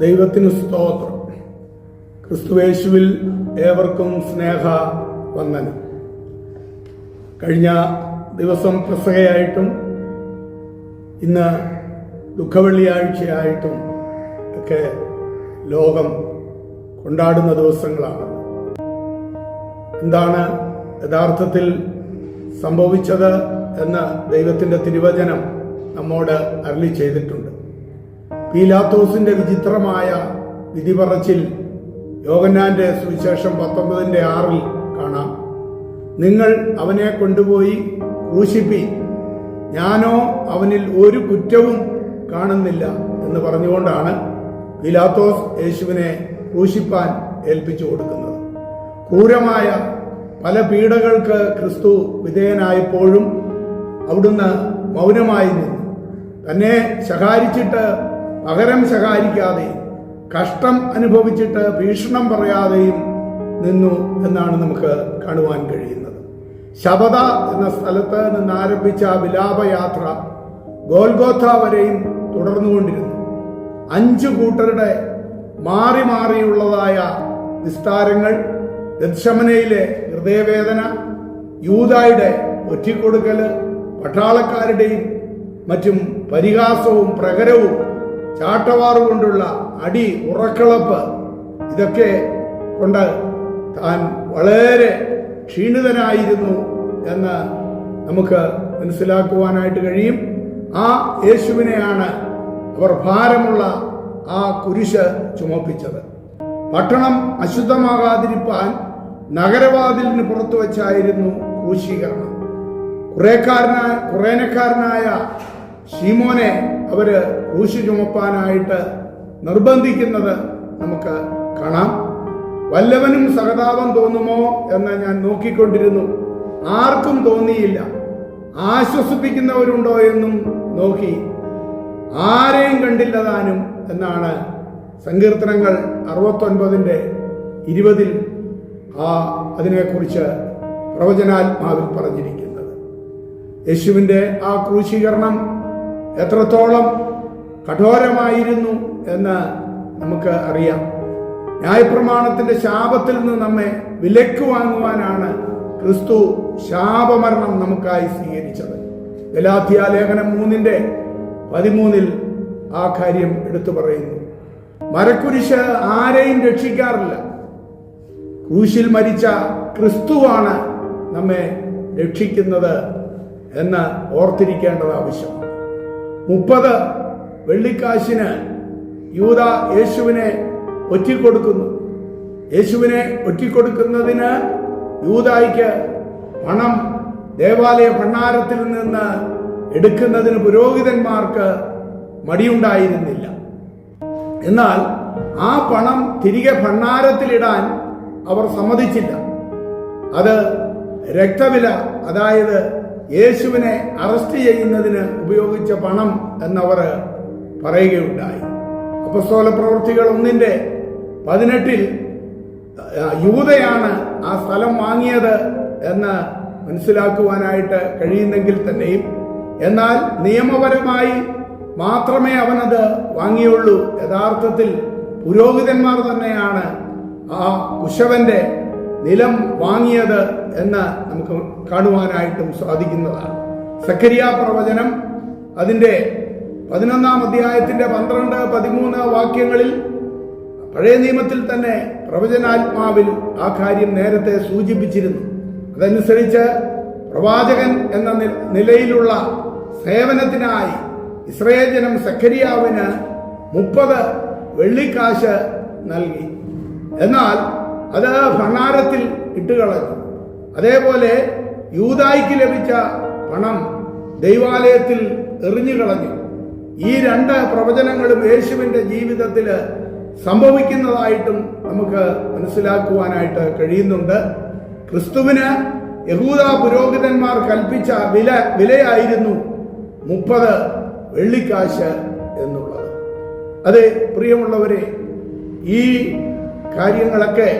ദൈവത്തിന് സ്തോത്രം. ക്രിസ്തുവേശുവിൽ ഏവർക്കും സ്നേഹ വന്ദനം. കഴിഞ്ഞ ദിവസം പ്രസകയായിട്ടും ഇന്ന് ദുഃഖവെള്ളിയാഴ്ചയായിട്ടും ഒക്കെ ലോകം കൊണ്ടാടുന്ന ദിവസങ്ങളാണ്. എന്താണ് യഥാർത്ഥത്തിൽ സംഭവിച്ചത് എന്ന് ദൈവത്തിന്റെ തിരുവചനം നമ്മോട് അരളി ചെയ്തിട്ടുണ്ട്. പീലാത്തോസിന്റെ വിചിത്രമായ വിധി പറച്ചിൽ യോഗന്നാന്റെ സുവിശേഷം പത്തൊമ്പതിന്റെ ആറിൽ കാണാം. നിങ്ങൾ അവനെ കൊണ്ടുപോയി ക്രൂശിപ്പി. ഞാനോ അവനിൽ ഒരു കുറ്റവും കാണുന്നില്ല എന്ന് പറഞ്ഞുകൊണ്ടാണ് പീലാത്തോസ് യേശുവിനെ ക്രൂശിപ്പാൻ ഏൽപ്പിച്ചു കൊടുക്കുന്നത്. ക്രൂരമായ പല പീഡകൾക്ക് ക്രിസ്തു വിധേയനായപ്പോഴും അവിടുന്ന് മൗനമായി നിന്നു. തന്നെ ശകാരിച്ചിട്ട് പകരം ശകാരിക്കാതെ കഷ്ടം അനുഭവിച്ചിട്ട് ഭീഷണം പറയാതെയും നിന്നു എന്നാണ് നമുക്ക് കാണുവാൻ കഴിയുന്നത്. ശബദ എന്ന സ്ഥലത്ത് നിന്ന് ആരംഭിച്ച വിലാപയാത്ര ഗോൽഗോഥ വരെയും തുടർന്നുകൊണ്ടിരുന്നു. അഞ്ചു കൂട്ടരുടെ മാറി മാറിയുള്ളതായ വിസ്താരങ്ങൾ ദക്ഷമനയിലെ ഹൃദയവേദന യൂതായുടെ ഒറ്റിക്കൊടുക്കൽ പട്ടാളക്കാരുടെയും മറ്റും പരിഹാസവും പ്രകരവും ചാട്ടവാറ് കൊണ്ടുള്ള അടി ഉറക്കളപ്പ് ഇതൊക്കെ കൊണ്ട് താൻ വളരെ ക്ഷീണിതനായിരുന്നു എന്ന് നമുക്ക് മനസ്സിലാക്കുവാനായിട്ട് കഴിയും. ആ യേശുവിനെയാണ് അവർ ഭാരമുള്ള ആ കുരിശ് ചുമപ്പിച്ചത്. പട്ടണം അശുദ്ധമാകാതിരിപ്പാൻ നഗരവാതിലിന് പുറത്തു വച്ചായിരുന്നു ക്രൂശീകരണം. കുറേക്കാരനായ കുറേനക്കാരനായ ഷീമോനെ അവർ ക്രൂശ് ചുമപ്പാനായിട്ട് നിർബന്ധിക്കുന്നത് നമുക്ക് കാണാം. വല്ലവനും സഹതാപം തോന്നുമോ എന്ന് ഞാൻ നോക്കിക്കൊണ്ടിരുന്നു. ആർക്കും തോന്നിയില്ല. ആശ്വസിപ്പിക്കുന്നവരുണ്ടോ എന്നും നോക്കി. ആരെയും കണ്ടില്ലതാനും എന്നാണ് സങ്കീർത്തനങ്ങൾ അറുപത്തൊൻപതിന്റെ ഇരുപതിൽ ആ അതിനെക്കുറിച്ച് പ്രവചനാത്മാവിൽ പറഞ്ഞിരിക്കുന്നത്. യേശുവിന്റെ ആ ക്രൂശീകരണം എത്രത്തോളം കഠോരമായിരുന്നു എന്ന് നമുക്ക് അറിയാം. ന്യായപ്രമാണത്തിന്റെ ശാപത്തിൽ നിന്ന് നമ്മെ വിലക്ക് വാങ്ങുവാനാണ് ക്രിസ്തു ശാപമരണം നമുക്കായി സ്വീകരിച്ചത്. ഗലാത്തിയ ലേഖനം മൂന്നിന്റെ പതിമൂന്നിൽ ആ കാര്യം എടുത്തു പറയുന്നു. മരക്കുരിശ് ആരെയും രക്ഷിക്കാറില്ല. ക്രൂശിൽ മരിച്ച ക്രിസ്തുവാണ് നമ്മെ രക്ഷിക്കുന്നത് എന്ന് ഓർത്തിരിക്കേണ്ടത് ആവശ്യമാണ് മുപ്പത് വെള്ളിക്കാശിന് യൂത യേശുവിനെ ഒറ്റിക്കൊടുക്കുന്നു. യേശുവിനെ ഒറ്റിക്കൊടുക്കുന്നതിന് യൂതായിക്ക് പണം ദേവാലയ ഭണ്ണാരത്തിൽ നിന്ന് എടുക്കുന്നതിന് പുരോഹിതന്മാർക്ക് മടിയുണ്ടായിരുന്നില്ല. എന്നാൽ ആ പണം തിരികെ ഭണ്ണാരത്തിലിടാൻ അവർ സമ്മതിച്ചില്ല. അത് രക്തവില അതായത് യേശുവിനെ അറസ്റ്റ് ചെയ്യുന്നതിന് ഉപയോഗിച്ച പണം എന്നവർ പറയുകയുണ്ടായി. അപ്പസ്തോല പ്രവൃത്തികൾ ഒന്നിന്റെ പതിനെട്ടിൽ യൂതയാണ് ആ സ്ഥലം വാങ്ങിയത് എന്ന് മനസ്സിലാക്കുവാനായിട്ട് കഴിയുന്നെങ്കിൽ തന്നെയും എന്നാൽ നിയമപരമായി മാത്രമേ അവനത് വാങ്ങിയുള്ളൂ. യഥാർത്ഥത്തിൽ പുരോഹിതന്മാർ തന്നെയാണ് ആ കുശവന്റെ നിലം വാങ്ങിയത് എന്ന് നമുക്ക് കാണുവാനായിട്ടും സാധിക്കുന്നതാണ്. സക്കരിയ പ്രവചനം അതിന്റെ പതിനൊന്നാം അധ്യായത്തിന്റെ പന്ത്രണ്ട് പതിമൂന്ന് വാക്യങ്ങളിൽ പഴയ നിയമത്തിൽ തന്നെ പ്രവചനാത്മാവിൽ ആ കാര്യം നേരത്തെ സൂചിപ്പിച്ചിരുന്നു. അതനുസരിച്ച് പ്രവാചകൻ എന്ന നിലയിലുള്ള സേവനത്തിനായി ഇസ്രയേൽ ജനം സക്കരിയാവിന് മുപ്പത് വെള്ളിക്കാശ് നൽകി. എന്നാൽ അത് ഭണ്ണാരത്തിൽ ഇട്ടുകളഞ്ഞു അതേപോലെ യൂതായിക്ക് ലഭിച്ച പണം ദൈവാലയത്തിൽ എറിഞ്ഞു കളഞ്ഞു. ഈ രണ്ട് പ്രവചനങ്ങളും യേശുവിന്റെ ജീവിതത്തിൽ സംഭവിക്കുന്നതായിട്ടും നമുക്ക് മനസ്സിലാക്കുവാനായിട്ട് കഴിയുന്നുണ്ട്. ക്രിസ്തുവിന് യഹൂദ പുരോഹിതന്മാർ കൽപ്പിച്ച വില വിലയായിരുന്നു മുപ്പത് വെള്ളിക്കാശ് എന്നുള്ളത്. അതെ പ്രിയമുള്ളവരെ ഈ കാര്യങ്ങളൊക്കെ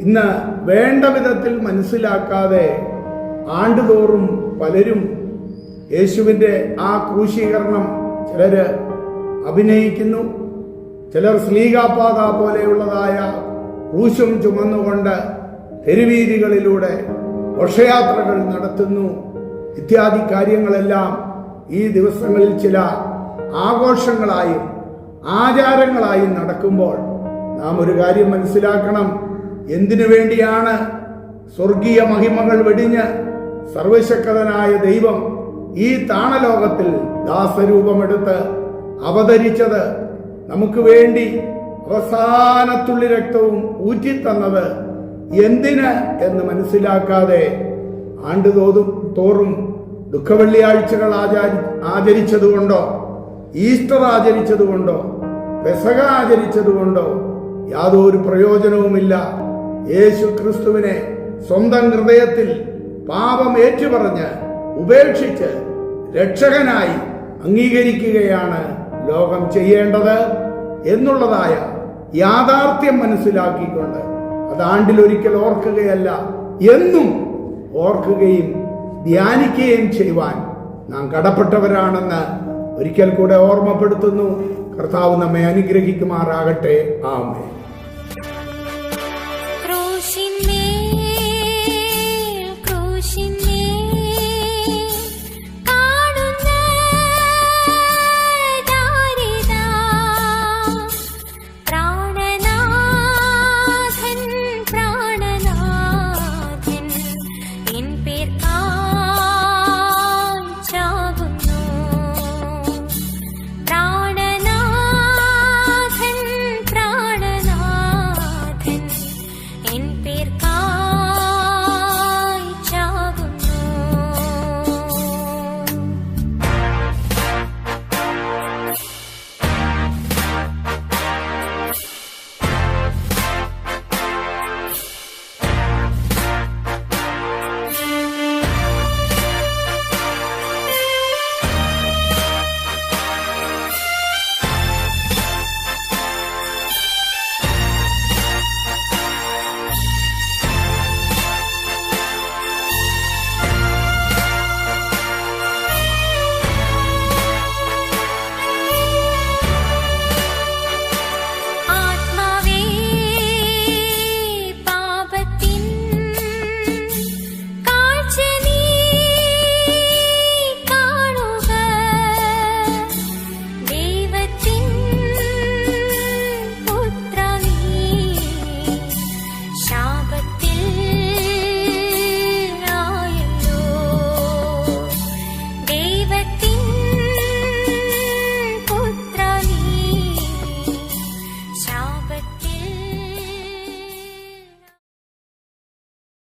ഇന്ന് വേണ്ട വിധത്തിൽ മനസ്സിലാക്കാതെ ആണ്ടുതോറും പലരും യേശുവിന്റെ ആ ക്രൂശീകരണം ചിലർ അഭിനയിക്കുന്നു. ചിലർ സ്ലീകാപാത പോലെയുള്ളതായ ക്രൂശും ചുമന്നുകൊണ്ട് തെരുവീതികളിലൂടെ ഘോഷയാത്രകൾ നടത്തുന്നു. ഇത്യാദി കാര്യങ്ങളെല്ലാം ഈ ദിവസങ്ങളിൽ ചില ആഘോഷങ്ങളായും ആചാരങ്ങളായും നടക്കുമ്പോൾ നാം ഒരു കാര്യം മനസ്സിലാക്കണം. എന്തിനു വേണ്ടിയാണ് സ്വർഗീയ മഹിമകൾ വെടിഞ്ഞ് സർവശക്തനായ ദൈവം ഈ താണലോകത്തിൽ ദാസരൂപമെടുത്ത് അവതരിച്ചത്? നമുക്ക് വേണ്ടി അവസാനത്തുള്ളി രക്തവും ഊറ്റിത്തന്നത് എന്തിന് എന്ന് മനസ്സിലാക്കാതെ ആണ്ടുതോതും തോറും ദുഃഖവെള്ളിയാഴ്ചകൾ ആചാരി ആചരിച്ചതുകൊണ്ടോ ഈസ്റ്റർ ആചരിച്ചതുകൊണ്ടോ പെസക ആചരിച്ചതുകൊണ്ടോ യാതൊരു പ്രയോജനവുമില്ല. യേശു ക്രിസ്തുവിനെ സ്വന്തം ഹൃദയത്തിൽ പാപം ഏറ്റുപറഞ്ഞ് ഉപേക്ഷിച്ച് രക്ഷകനായി അംഗീകരിക്കുകയാണ് ലോകം ചെയ്യേണ്ടത് എന്നുള്ളതായ യാഥാർത്ഥ്യം മനസ്സിലാക്കിക്കൊണ്ട് അത് ആണ്ടിലൊരിക്കൽ ഓർക്കുകയല്ല എന്നും ഓർക്കുകയും ധ്യാനിക്കുകയും ചെയ്യുവാൻ നാം കടപ്പെട്ടവരാണെന്ന് ഒരിക്കൽ കൂടെ ഓർമ്മപ്പെടുത്തുന്നു. കർത്താവ് നമ്മെ അനുഗ്രഹിക്കുമാറാകട്ടെ. ആമേ